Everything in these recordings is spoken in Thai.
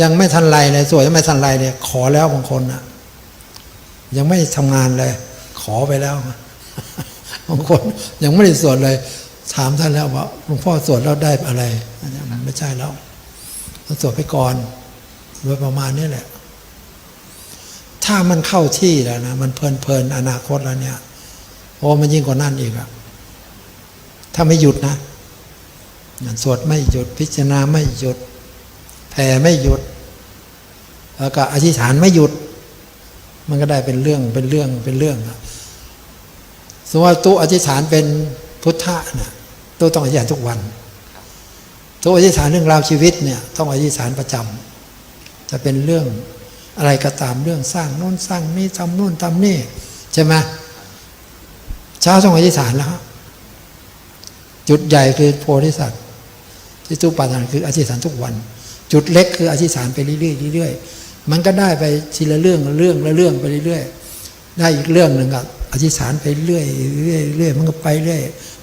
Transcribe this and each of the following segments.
ยังไม่ทันไรเลยสวดยังไม่ทันไรเลยขอแล้วบางคนอนะยังไม่ทำงานเลย ขอไปแล้วบางคนยังไม่ได้สวดเลย ถามท่านแล้วว่าหลวงพ่อสวดแล้วได้อะไรอันนี้มันไม่ใช่แล้วต้องสวดไปก่อนโดยประมาณนี้แหละ ถ้ามันเข้าที่แล้วนะมันเพลินเพลินๆอนาคตแล้วเนี่ยโอ้มันยิ่งกว่านั่นอีกอะถ้าไม่หยุดนะสวดไม่หยุดพิจารณาไม่หยุด ผ่ไม่หยุด แล้วก็อธิษฐานไม่หยุด มันก็ได้เป็นเรื่องเป็นเรื่องเป็นเรื่องอะสมมติว่าตู้อธิษฐานเป็นพุทธะนะตู้ต้องอธิษฐานทุกวันตู้อธิษฐานเรื่องราวชีวิตเนี่ยต้องอธิษฐานประจำจะเป็นเรื่องอะไรก็ตามเรื่องสร้างโน่นสร้างนี่ทำโน่นทำนี่ใช่ไหมเช้าต้องอธิษฐานแล้วจุดใหญ่คือโพธิสัตว์ที่ตู้ปาฐานคืออธิษฐานทุกวัน จุดเล็กคืออธิษฐานไปเรื่อยๆเรื่อยๆมันก็ได้ไปทีละเรื่องเรื่องละเรื่องไปเรื่อยๆได้อีกเรื่องหนึ่งก็อธิษฐานไปเรื่อยเรื่อยเรื่อยมันก็ไปเรื่อย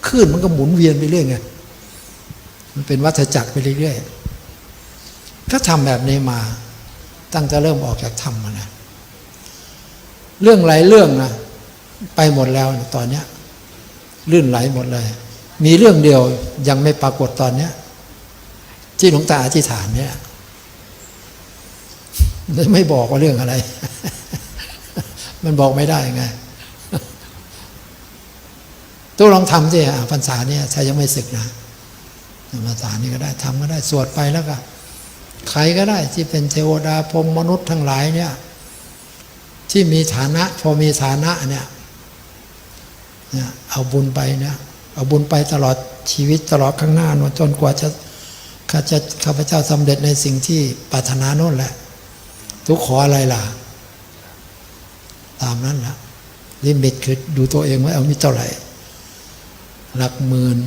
คลื่นมันก็หมุนเวียนไปเรื่อยไงมันเป็นวัฏจักรไปเรื่อยๆก็ทำแบบนี้มาตั้งแต่เริ่มออกจากธรรมมานะเรื่องหลายเรื่องนะไปหมดแล้วตอนเนี้ยลื่นไหลหมดเลย มีเรื่องเดียวยังไม่ปรากฏตอนเนี้ย ที่หลวงตาอธิษฐานเนี่ยไม่บอกว่าเรื่องอะไร มันบอกไม่ได้ไงตู้ลองทำสิอะพรรษาเนี่ยใช้ยังไม่ศึกนะพรรษานี้ก็ได้ทำก็ได้สวดไปแล้วก็ใครก็ได้ที่เป็นเทวดาพรมมนุษย์ทั้งหลายเนี่ย ที่มีฐานะ พอมีฐานะเนี่ยเนี่ยเอาบุญไปเนี่ยเอาบุญไปตลอดชีวิตตลอดข้างหน้านจนกว่าจะ ข้าจะข้าพเจ้าสำเร็จในสิ่งที่ปรารถนาโน่นแหละ ทุกขออะไรล่ะ ตามนั้นแหละลิมิตคือดูตัวเองว่าเอามีเท่าไหร่ หลักหมื่น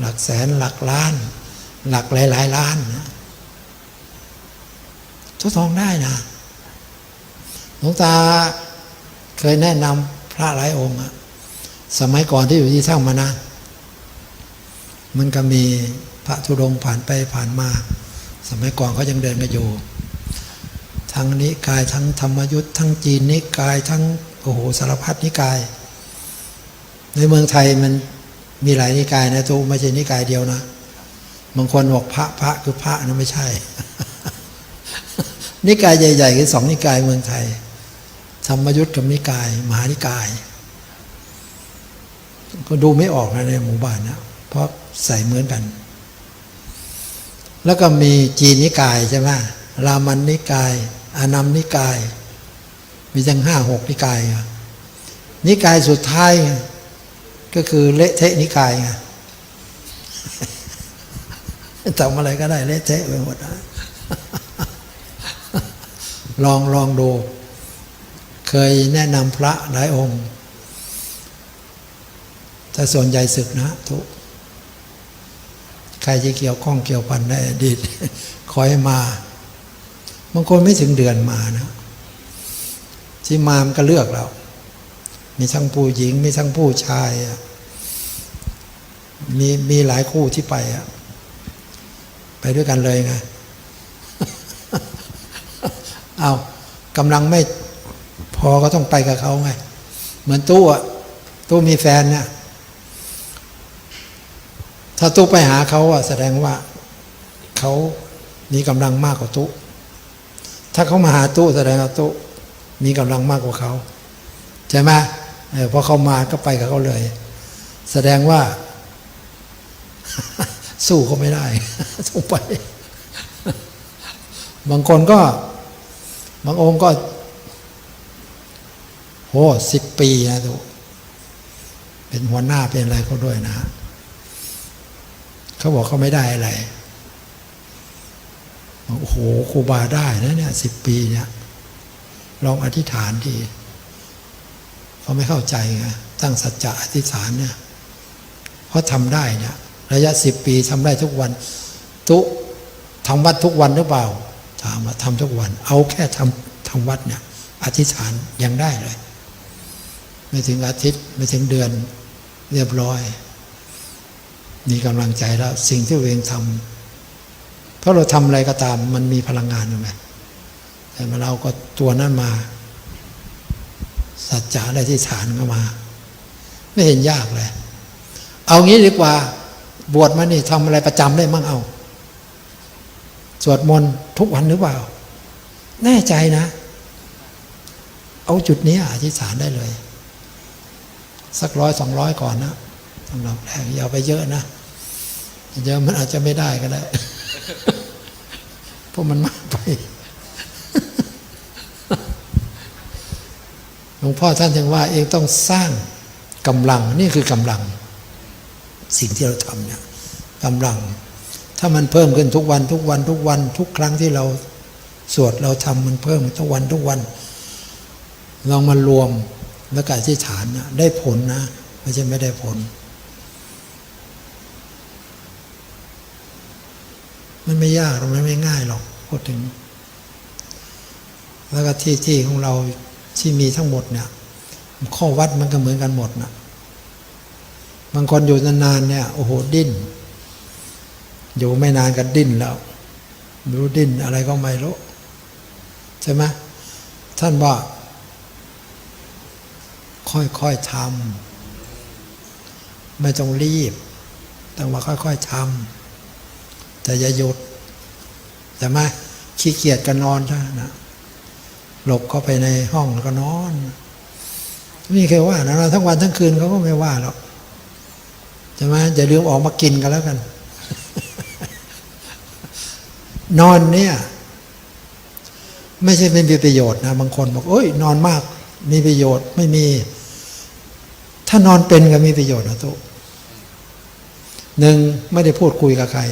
หลักแสนหลักล้าน หลักหลายหลายล้านนะทุกทองได้นะหลวงตาเคยแนะนำพระหลายองค์สมัยก่อนที่อยู่ที่ท่ามานะ มันก็มี พระธุดงค์ผ่านไปผ่านมา สมัยก่อนเขายังเดินกันอยู่ ทั้งนิกายทั้งธรรมยุทธ์ทั้งจีนนิกายทั้งโอ้โหสารพัดนิกาย ในเมืองไทยมันมีหลายนิกายนะตูไม่ใช่นิกายเดียวนะบางคนบอกพระพระคือพระนะไม่ใช่ นิกายใหญ่ๆคือสองนิกายเมืองไทย ธรรมยุทธ์กับนิกาย มหานิกาย ก็ดูไม่ออกนะในหมู่บ้านนะเพราะใส่เหมือนกัน แล้วก็มีจีนนิกายใช่ไหมรามันนิกาย อานัมนิกาย มีทั้งห้าหกนิกาย นิกายสุดท้าย ก็คือเละเทะนิกายไงทำอะไรก็ได้เละเทะไปหมดนะลองลองดู เคยแนะนำพระหลายองค์ แต่ส่วนใหญ่ศึกนะทุก ใครจะเกี่ยวข้องเกี่ยวพันในอดีตคอยมาบางคนไม่ถึงเดือนมานะที่มามันก็เลือกเรามีทั้งผู้หญิง มีทั้งผู้ชายมีมีหลายคู่ที่ไปอะไปด้วยกันเลยไงเอากำลังไม่พอก็ต้องไปกับเขาไง เหมือนตู้อะตู้มีแฟนเนี่ย ถ้าตู้ไปหาเขาอะแสดงว่าเขามีกำลังมากกว่าตู้ถ้าเขามาหาตู้แสดงว่าตู้มีกำลังมากกว่าเขาใช่ไหมเออพอเขามาก็ไปกับเขาเลย แสดงว่า สู้เขาไม่ได้ต้องไป บางคนก็ บางองค์ก็โหสิบปีนะทุเป็นหัวหน้าเป็นอะไรเขาด้วยนะ เขาบอกเขาไม่ได้อะไรโอ้โหครูบาได้นะเนี่ยสิบปีเนี่ยลองอธิษฐานทีเขาไม่เข้าใจไงตั้งสัจจะอธิษฐานเนี่ยเพราะทำได้เนี่ยระยะสิบปีทำได้ทุกวันทุทำวัดทุกวันหรือเปล่าถามว่าทำทุกวัน เอาแค่ทำทำวัดเนี่ยอธิษฐานยังได้เลย ไม่ถึงอาทิตย์ไม่ถึงเดือนเรียบร้อย มีกำลังใจแล้ว สิ่งที่เวงทำเพราะเราทำอะไรก็ตาม มันมีพลังงานอยู่ไหมแต่มาเราก็ตัวนั้นมา สัจจะอะไรที่ฐานก็มา ไม่เห็นยากเลย เอางี้ดีกว่า บวชมานี่ทำอะไรประจำได้มั่งเอา สวดมนต์ทุกวันหรือเปล่า แน่ใจนะ เอาจุดนี้อธิษฐานได้เลย สักร้อยสองร้อยก่อนนะสำหรับแรกอย่าไปเยอะนะ เยอะมันอาจจะไม่ได้ก็ได้ เพราะมันมากไปหลวงพ่อท่านยังว่า เองต้องสร้างกำลังนี่คือกำลัง สิ่งที่เราทำเนี่ยกำลัง ถ้ามันเพิ่มขึ้นทุกวันทุกวันทุกวัน ทุกครั้งที่เราสวดเราทำมันเพิ่มทุกวันทุกวันลองมารวมแล้วก็อธิษฐานนะได้ผลนะ ไม่ใช่ไม่ได้ผล มันไม่ยากหรอกมันไม่ง่ายหรอกพูดถึง แล้วก็ที่ที่ของเราที่มีทั้งหมดเนี่ย ข้อวัดมันก็เหมือนกันหมดนะบางคนอยู่นานๆเนี่ยโอ้โหดิ้น อยู่ไม่นานก็ดิ้นแล้วไม่รู้ดิ้นอะไรก็ไม่รู้ใช่ไหมท่านว่าค่อยๆทำไม่ต้องรีบ แต่ว่าค่อยๆทำ แต่อย่าหยุดใช่ไหมขี้เกียจก็นอนใช่นะหลบเข้าไปในห้องแล้วก็นอนนี่เคยว่านะเราทั้งวันทั้งคืนเขาก็ไม่ว่าหรอกใช่ไหมอย่าลืมออกมากินกันแล้วกัน นอนเนี่ย ไม่ใช่ไม่มีประโยชน์นะบางคนบอกโอ้ย นอนมาก มีประโยชน์ไม่มี ถ้านอนเป็นก็มีประโยชน์นะทุกหนึ่งไม่ได้พูดคุยกับใคร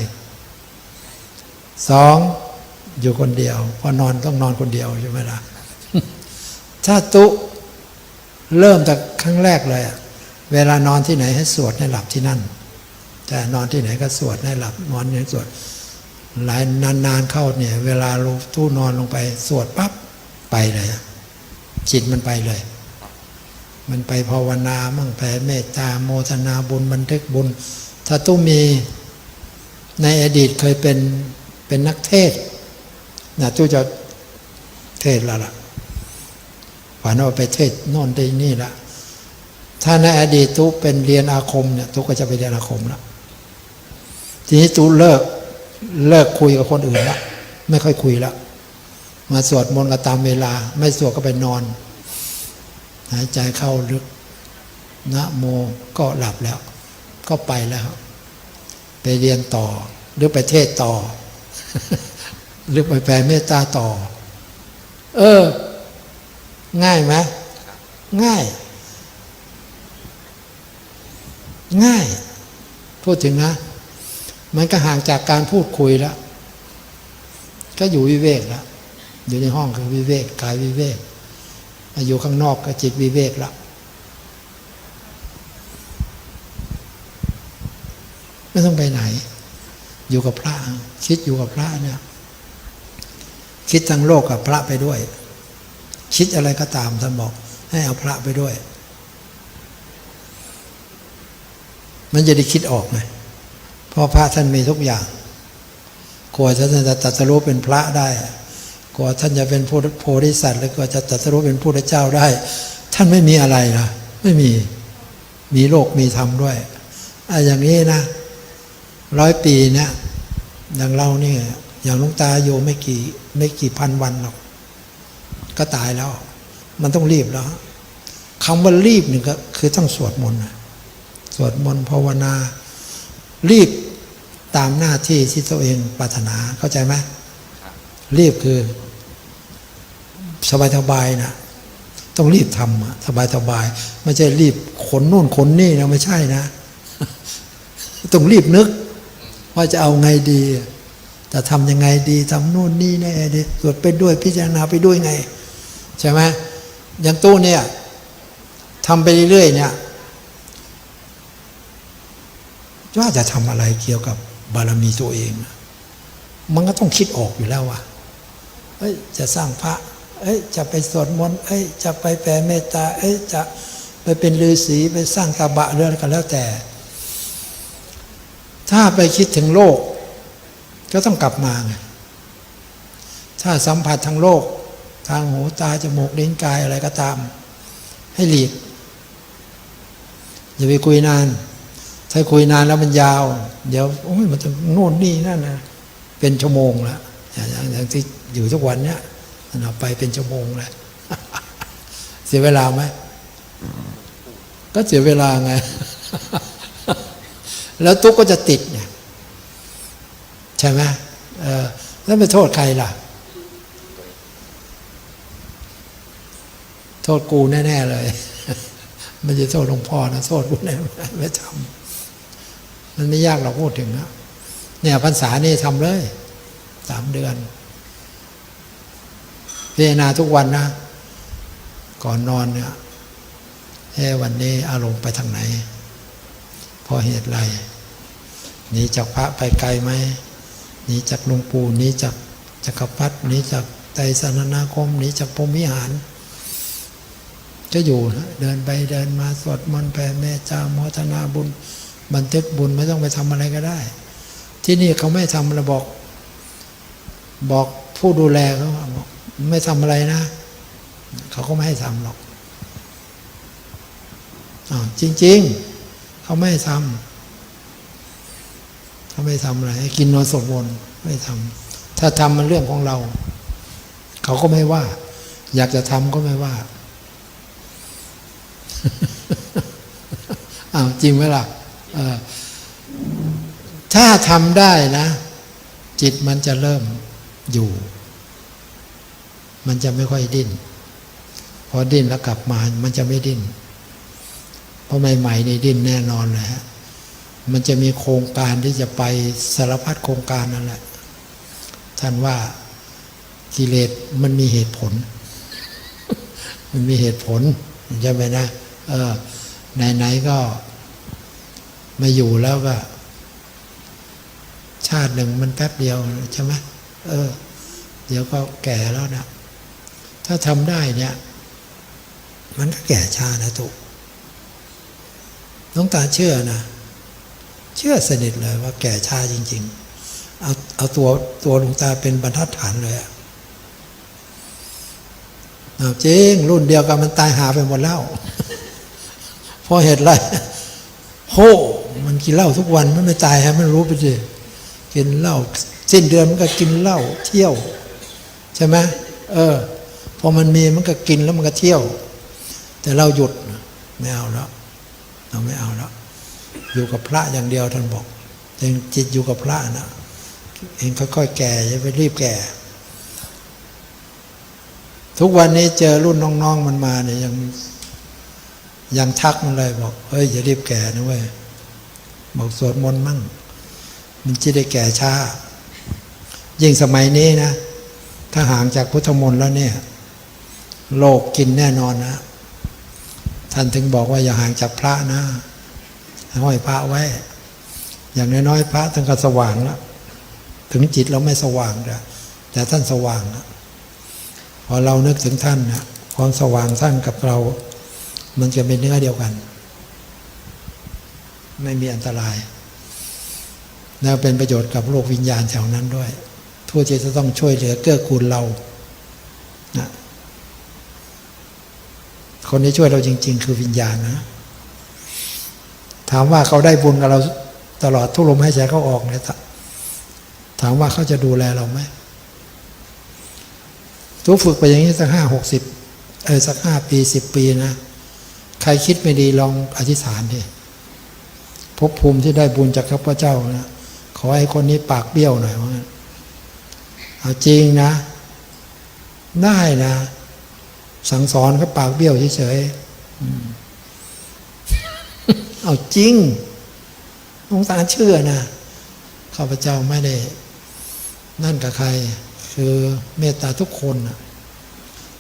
สองอยู่คนเดียวพอนอนต้องนอนคนเดียวใช่ไหมล่ะถ้าตุ เริ่มจากครั้งแรกเลยอะเวลานอนที่ไหนให้สวดให้หลับที่นั่น แต่นอนที่ไหนก็สวดให้หลับนอนให้สวดหลายนานๆเข้าเนี่ย เวลาลงตู้นอนลงไป สวดปั๊บไปเลยจิตมันไปเลย มันไปภาวนามั่งแผ่เมตตาโมทนาบุญบันทึกบุญ ถ้าตู้มีในอดีตเคยเป็น เป็นนักเทศนะตู้จะเทศแล้วล่ะฝันว่าไปเทศโน่นได้นี่ละถ้าในอดีตตู้เป็นเรียนอาคมเนี่ยตู้ก็จะไปเรียนอาคมแล้วทีนี้ตู้เลิกเลิกคุยกับคนอื่นละไม่ค่อยคุยล้วมาสวดมนต์ก็ตามเวลา ไม่สวดก็ไปนอน หายใจเข้าลึกนะโมก็หลับแล้ว ก็ไปแล้ว ไปเรียนต่อหรือไปเทศต่อ หรือไปแผ่เมตตาต่อ เออ ง่ายไหมง่าย ง่าย พูดถึงนะ มันก็ห่างจากการพูดคุยแล้ว ก็อยู่วิเวกแล้ว อยู่ในห้องคือวิเวกกายวิเวก อยู่ข้างนอกก็จิตวิเวกแล้วไม่ต้องไปไหน อยู่กับพระ คิดอยู่กับพระเนี่ย คิดทั้งโลกกับพระไปด้วย คิดอะไรก็ตามท่านบอก ให้เอาพระไปด้วย มันจะได้คิดออกไงเพราะพระท่านมีทุกอย่างกลัวท่านจะตรัสรู้เป็นพระได้กลัวท่านจะเป็นผู้โพธิสัตว์หรือกลัวจะตรัสรู้เป็นผู้เจ้าได้ ท่านไม่มีอะไรนะไม่มีมีโลกมีธรรมด้วยอะอย่างนี้นะร้อยปีเนี่ย อย่างเราเนี่ยอย่างลุงตาอยู่ไม่กี่ไม่กี่พันวันหรอกก็ตายแล้ว มันต้องรีบแล้วคำว่ารีบหนึ่งก็คือต้องสวดมนต์สวดมนต์ภาวนา รีบตามหน้าที่ที่ตัวเองปรารถนาเข้าใจไหมรีบคือ สบายสบายนะต้องรีบทำสบายสบายไม่ใช่รีบขนนู่นขนนี่นะไม่ใช่นะ ต้องรีบนึก ว่าจะเอาไงดีจะทำยังไงดีทำนู่นนี่แน่ดีสวดไปด้วยพิจารณาไปด้วยไง ใช่ไหมอย่างตู้เนี่ยทำไปเรื่อยๆเนี่ยว่าจะทำอะไรเกี่ยวกับบารมีตัวเอง มันก็ต้องคิดออกอยู่แล้วว่าเอ้ยจะสร้างพระเอ้ยจะไปสวดมนต์เอ้ยจะไปแผ่เมตตาเอ้ยจะไปเป็นฤาษีไปสร้างตาบะเรื่องกันแล้วแต่ ถ้าไปคิดถึงโลก ก็ต้องกลับมาไงถ้าสัมผัสทางโลก ทางหูตาจมูกลิ้นกายอะไรก็ตาม ให้หลีกอย่าไปคุยนาน ถ้าคุยนานแล้วมันยาว เดี๋ยวโอ้ยมันจะโน่นนี่นั่นนะเป็นชั่วโมงแล้วอย่างอย่างที่อยู่ทุกวันเนี้ยมันเอาไปเป็นชั่วโมงแล้วเสียเวลาไหมก็เสียเวลาไง แล้วทุกข์ก็จะติดเนี่ยใช่ไหมเออแล้วไปโทษใครล่ะ โทษกูแน่ ๆ เลยม่ใช่โทษหลวงพ่อนะโทษกูแน่ไม่ทำมันไม่ยากเราพูดถึงนะเนี่ยพรรษานี่ทำเลยสามเดือน พิจารณาทุกวันนะ ก่อนนอนเนี่ยเอ้วันนี้อารมณ์ไปทางไหน เพราะเหตุไรหนีจากพระไปไกลไหมหนีจากหลวงปู่หนีจากจักรพรรดิหนีจากไตรสนนาคมหนีจากพรมิหารก็อยู่นะเดินไปเดินมาสวดมนต์ไปแม่จาโมทนาบุญ บันทึกบุญไม่ต้องไปทำอะไรก็ได้ ที่นี่เขาไม่ทำเราบอก บอกผู้ดูแลเขาว่าบอกไม่ทำอะไรนะ เขาก็ไม่ให้ทำหรอกอ้าวจริง ๆ เขาไม่ทำเขาไม่ทำอะไรให้กินนอนสวดมนต์ไม่ทำถ้าทำมันเรื่องของเรา เขาก็ไม่ว่า อยากจะทำก็ไม่ว่าอ้าวจริงไหมล่ะถ้าทำได้นะ จิตมันจะเริ่มอยู่ มันจะไม่ค่อยดิ้น พอดิ้นแล้วกลับมา มันจะไม่ดิ้น ราะใหม่ๆนี่ดิ้นแน่นอนเลยฮะมันจะมีโครงการที่จะไปสารพัดโครงการนั่นแหละ ท่านว่ากิเลสมันมีเหตุผล มันมีเหตุผลใช่ไหมนะเออไหนๆก็มาอยู่แล้วก็ ชาติหนึ่งมันแป๊บเดียวใช่ไหมเออ เดี๋ยวก็แก่แล้วนะถ้าทำได้เนี่ย มันก็แก่ชานะตุก น้องตาเชื่อนะ เชื่อสนิทเลยว่าแก่ชาจริง ๆ เอาเอาตัวตัวหลวงตาเป็นบรรทัดฐานเลยอะเอาจริง รุ่นเดียวกันมันตายหาไปหมดแล้วเพราะเหตุไรโหมันกินเหล้าทุกวันมันไม่ตายฮะมันรู้ไปสิกินเหล้าสิ้นเดือนมันก็กินเหล้าเที่ยว ใช่ไหมเออพอมันมีมันก็กินแล้วมันก็เที่ยว แต่เราหยุดไม่เอาแล้ว เราไม่เอาแล้วอยู่กับพระอย่างเดียวท่านบอกเองจิตอยู่กับพระนะเองค่อยๆแก่อย่าไปรีบแก่ ทุกวันนี้เจอรุ่นน้องๆมันมาเนี่ยยังยังทักมันเลยบอกเฮ้ยอย่ารีบแก่นะเว้ยบอกสวดมนต์มั่ง มันจะได้แก่ช้า ยิ่งสมัยนี้นะ ถ้าห่างจากพุทธมนต์แล้วเนี่ย โลกกินแน่นอนนะ ท่านถึงบอกว่าอย่าห่างจากพระนะห้อยพระไว้ อย่างน้อยๆพระท่านก็สว่างแล้วถึงจิตเราไม่สว่างแต่แต่ท่านสว่างนะพอเรานึกถึงท่านนะความสว่างท่านกับเรา มันจะเป็นเนื้อเดียวกัน ไม่มีอันตรายแล้วเป็นประโยชน์กับโลกวิญญาณแถวนั้นด้วยทั่วที่จะต้องช่วยเหลือเกื้อกูลเรานะ คนที่ช่วยเราจริง ๆ คือวิญญาณนะ ถามว่าเขาได้บุญกับเราตลอดทุกลมใหายใจเขาออกเนี่ยถามว่าเขาจะดูแลเราไหมทุกฝึกไปอย่างนี้สักห้าหกสิบเออสักห้าปีสิบปีนะ ใครคิดไม่ดีลองอธิษฐานดิภพภูมิที่ได้บุญจากข้าพเจ้านะขอให้คนนี้ปากเบี้ยวหน่อยว่าเอาจริงนะ ได้นะ สั่งสอนเขาปากเบี้ยวเฉยๆเอาจริงองศาเชื่อนะข้าพเจ้าไม่ได้ นั่นกับใคร คือเมตตาทุกคนนะ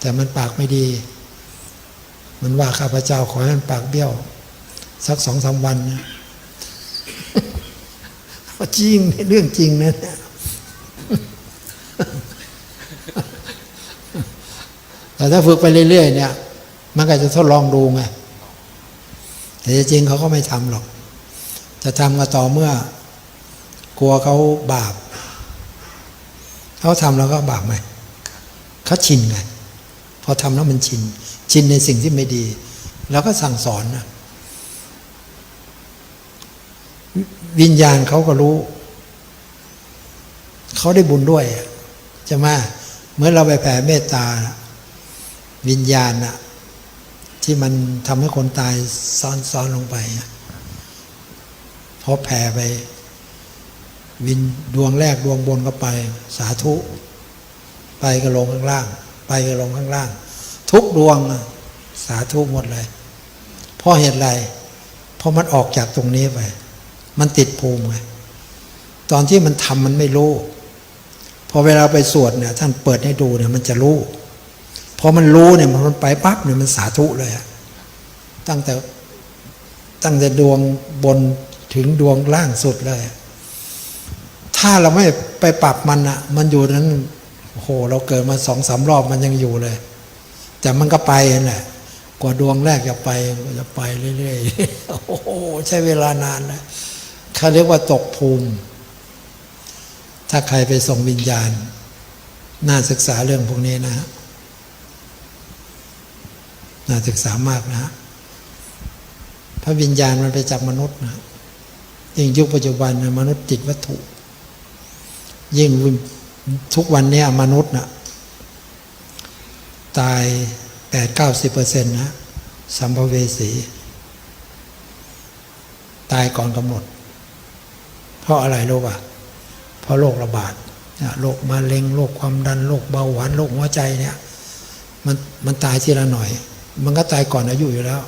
แต่มันปากไม่ดี มันว่าข้าพเจ้าขอให้มันปากเบี้ยว สักสองสามวันนะจริงเรื่องจริงนะเนี่ย แต่ถ้าฝึกไปเรื่อยๆเนี่ย มันก็จะทดลองดูไงแต่จริงเขาก็ไม่ทำหรอก จะทำก็ต่อเมื่อ กลัวเขาบาปเขาทำแล้วก็บาปไหมเขาชินไงพอทำแล้วมันชิน ชินในสิ่งที่ไม่ดี แล้วก็สั่งสอนนะวิญญาณเขาก็รู้ เขาได้บุญด้วยอะใช่ไหมเมื่อเราไปแผ่เมตตานะ วิญญาณน่ะที่มันทำให้คนตายซ้อนซ้อนลงไปพอแผ่ไป วินดวงแรกดวงบนก็ไป สาธุ ไปก็ลงข้างล่าง ไปก็ลงข้างล่าง ทุกดวงสาธุหมดเลยเพราะเหตุไรเพราะมันออกจากตรงนี้ไป มันติดภูมิไงตอนที่มันทำมันไม่รู้ พอเวลาไปสวดเนี่ยท่านเปิดให้ดูเนี่ยมันจะรู้ พอมันรู้เนี่ยมันไปปั๊บเนี่ยมันสาธุเลยอะตั้งแต่ตั้งแต่ดวงบนถึงดวงล่างสุดเลย ถ้าเราไม่ไปปรับมันอะมันอยู่นั้นโหเราเกิดมาสองสามรอบมันยังอยู่เลย แต่มันก็ไปน่ะกว่าดวงแรกจะไปจะไปเรื่อยๆโอ้โหใช้เวลานานนะเขาเรียกว่าตกภูมิ ถ้าใครไปส่งวิญญาณ น่าศึกษาเรื่องพวกนี้นะฮะ น่าศึกษามากนะฮะพระวิญญาณมันไปจากมนุษย์นะยิ่งยุคปัจจุบันนะมนุษย์ติดวัตถุ ยิ่งทุกวันนี้มนุษย์นะตายแปดเก้าสิบเปอร์เซ็นต์นะสัมภเวสี ตายก่อนกำหนด เพราะอะไรรู้ป่ะเพราะโรคระบาดโรคมะเร็งโรคความดันโรคเบาหวานโรคหัวใจเนี่ยมันมันตายทีละหน่อย มันก็ตายก่อนอายุอยู่แล้ว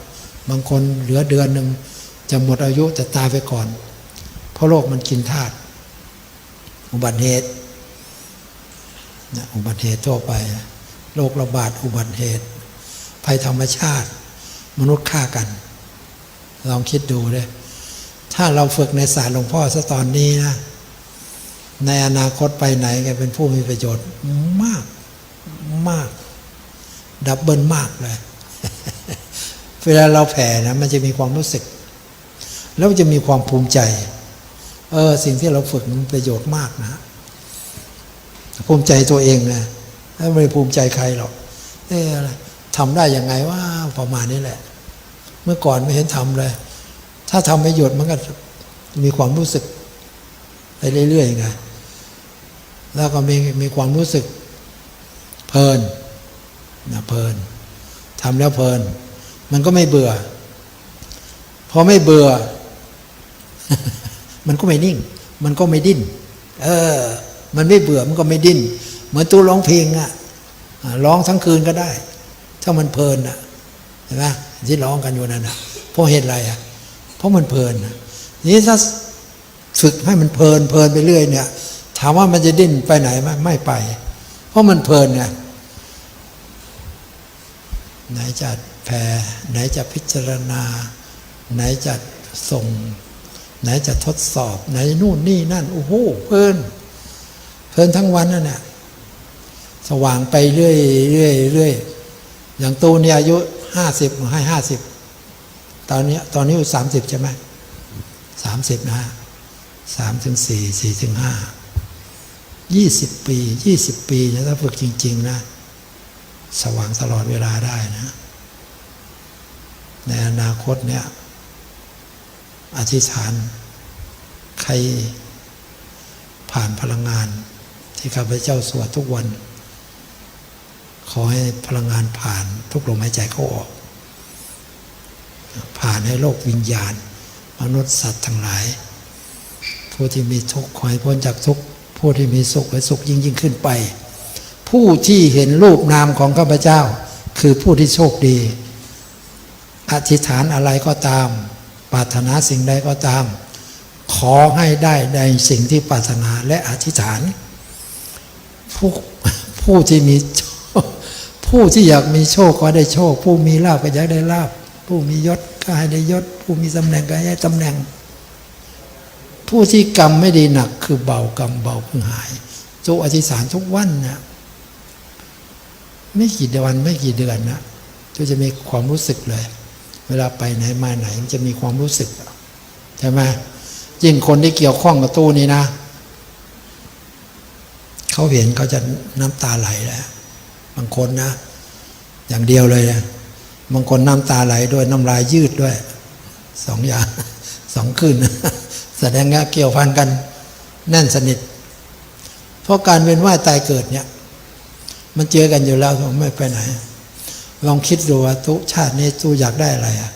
บางคนเหลือเดือนหนึ่งจะหมดอายุจะตายไปก่อน เพราะโรคมันกินธาตุอุบัติเหตุอุบัติเหตุทั่วไป โรคระบาดอุบัติเหตุ ภัยธรรมชาติ มนุษย์ฆ่ากัน ลองคิดดูเลยถ้าเราฝึกในศาสตร์หลวงพ่อซะตอนนี้นะ ในอนาคตไปไหนแกเป็นผู้มีประโยชน์มากมาก ดับเบิลมากเลย เวลาเราแผ่นะมันจะมีความรู้สึก แล้วจะมีความภูมิใจ เออสิ่งที่เราฝึกมันประโยชน์มากนะ ภูมิใจตัวเองนะไม่ภูมิใจใครหรอกเออทำได้ยังไงว่าประมาณนี้แหละ เมื่อก่อนไม่เห็นทำเลย ถ้าทำประโยชน์มันก็มีความรู้สึกไปเรื่อยๆไงแล้วก็มีมีความรู้สึกเพลินนะเพลินทำแล้วเพลิน มันก็ไม่เบื่อ พอไม่เบื่อ มันก็ไม่นิ่ง มันก็ไม่ดิ้น เออ มันไม่เบื่อมันก็ไม่ดิ้น เหมือนตู้ร้องเพลงอะร้องทั้งคืนก็ได้ ถ้ามันเพลินอะเห็นไหมที่ร้องกันอยู่นั่นอะเพราะเหตุอะไรอะเพราะมันเพลินนี้ถ้าฝึกให้มันเพลินเพลินไปเรื่อยเนี่ย ถามว่ามันจะดิ้นไปไหนไหมไม่ไป เพราะมันเพลินไงไหนจะ แผ่ ไหนจะพิจารณา ไหนจะส่ง ไหนจะทดสอบ ไหนนู่นนี่นั่น โอ้โหเพลินเพลินทั้งวันนั่นแหละสว่างไปเรื่อยเรื่อยเรื่อยอย่างตูเนี่ยอายุห้าสิบให้ห้าสิบตอนนี้ตอนนี้อายุสามสิบใช่ไหมสามสิบนะสามถึงสี่สี่ถึงห้ายี่สิบปียี่สิบปีถ้าฝึกจริง ๆ นะ สว่างตลอดเวลาได้นะ ในอนาคตเนี่ยอธิษฐาน ใครผ่านพลังงาน ที่ข้าพเจ้าสวดทุกวัน ขอให้พลังงานผ่านทุกลมหายใจเข้าออก ผ่านให้โลกวิญญาณ มนุษย์สัตว์ทั้งหลาย ผู้ที่มีทุกข์ขอให้พ้นจากทุกข์ผู้ที่มีสุขให้สุขยิ่งยิ่งขึ้นไป ผู้ที่เห็นรูปนามของข้าพเจ้า คือผู้ที่โชคดี อธิษฐานอะไรก็ตาม ปรารถนาสิ่งใดก็ตาม ขอให้ได้ในสิ่งที่ปรารถนาและอธิษฐาน ผู้ผู้ที่มีโชคผู้ที่อยากมีโชคก็ได้โชค ผู้มีลาภก็อยากได้ลาภผู้มียศก็ให้ได้ยศ ผู้มีตำแหน่งก็ให้ได้ตำแหน่ง ผู้ที่กรรมไม่ดีหนักคือเบากรรมเบาเพิ่งหายโจอธิษฐานทุกวันนะไม่กี่เดือนไม่กี่เดือนนะก็จะมีความรู้สึกเลย เวลาไปไหนมาไหนมันจะมีความรู้สึกใช่ไหมยิ่งคนที่เกี่ยวข้องกับตู้นี้นะเขาเห็นเขาจะน้ำตาไหลแล้วบางคนนะ อย่างเดียวเลยนะบางคนน้ำตาไหลด้วยน้ำลายยืดด้วยสองอย่างสองขึ้นแสดงว่าเกี่ยวพันกันแน่นสนิท เพราะการเวียนว่ายตายเกิดเนี่ย มันเจอกันอยู่แล้วไม่ไปไหน ลองคิดดูว่าทุกชาตินี้ตู้อยากได้อะไรอะ